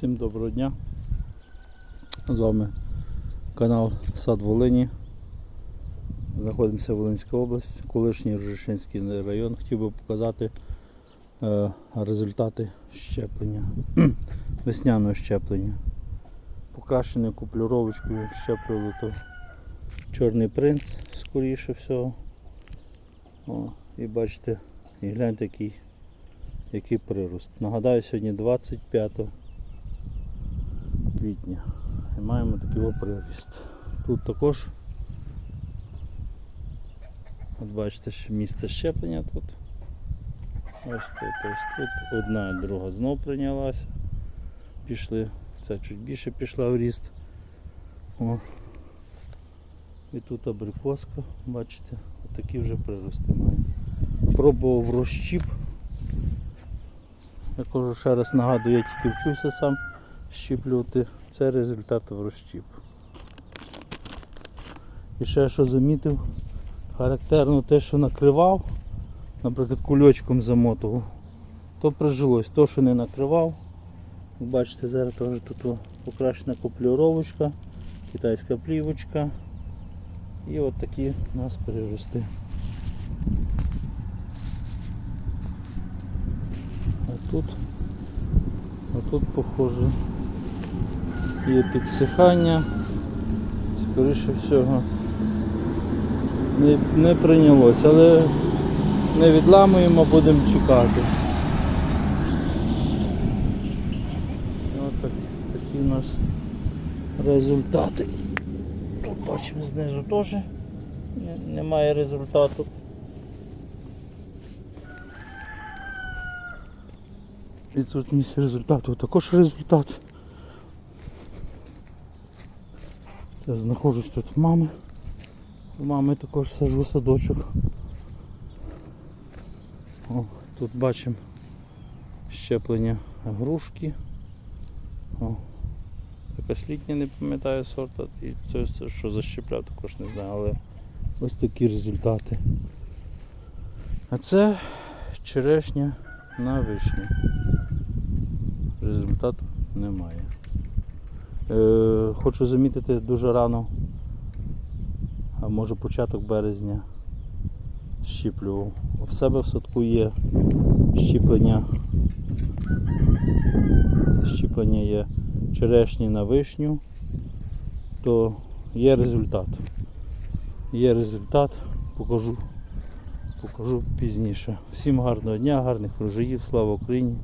Всім доброго дня. З вами канал Сад Волині. Знаходимося в Волинській області, колишній Рожешинський район. Хотів би показати е, результати щеплення, весняного щеплення. Покращеною куплюровочкою щеплювали то Чорний принц, скоріше всього. О, і бачите, і гляньте, який, який прирост. Нагадаю, сьогодні 25 квітня. І маємо такий приріст. Тут також от бачите, місце щеплення тут. Ось тут, ось тут. Одна, друга знов прийнялася. Пішли. Ця чуть більше пішла в ріст. О. І тут абрикоска, бачите, отакі вже прирости має. Пробував розщіп. Я кажу, ще раз нагадую, я тільки вчуся сам щіплювати. Це результат в розщіп. І ще що замітив, характерно те, що накривав, наприклад, кульочком замотував, то прижилось. То, що не накривав, бачите, зараз теж тут покращена куплюровочка, китайська плівочка. І от такі у нас перерости. А тут, тут похоже є підсихання. Скоріше всього не, не прийнялось, але не відламуємо, будемо чекати. Ось так, такі у нас результати. Тут бачимо знизу теж немає результату. Відсутність результату також результат. Це знаходжусь тут в мами. У мами також сажу садочок. О, тут бачимо щеплення грушки. О, якась літня, не пам'ятаю сорта. І це, що защепляв, також не знаю, але ось такі результати. А це черешня на вишні. Результату немає. Е, хочу замітити дуже рано, а може початок березня щіплював. В себе в садку є щіплення. Щіплення є черешні на вишню, то є результат. Є результат, покажу, покажу пізніше. Всім гарного дня, гарних врожаїв, слава Україні!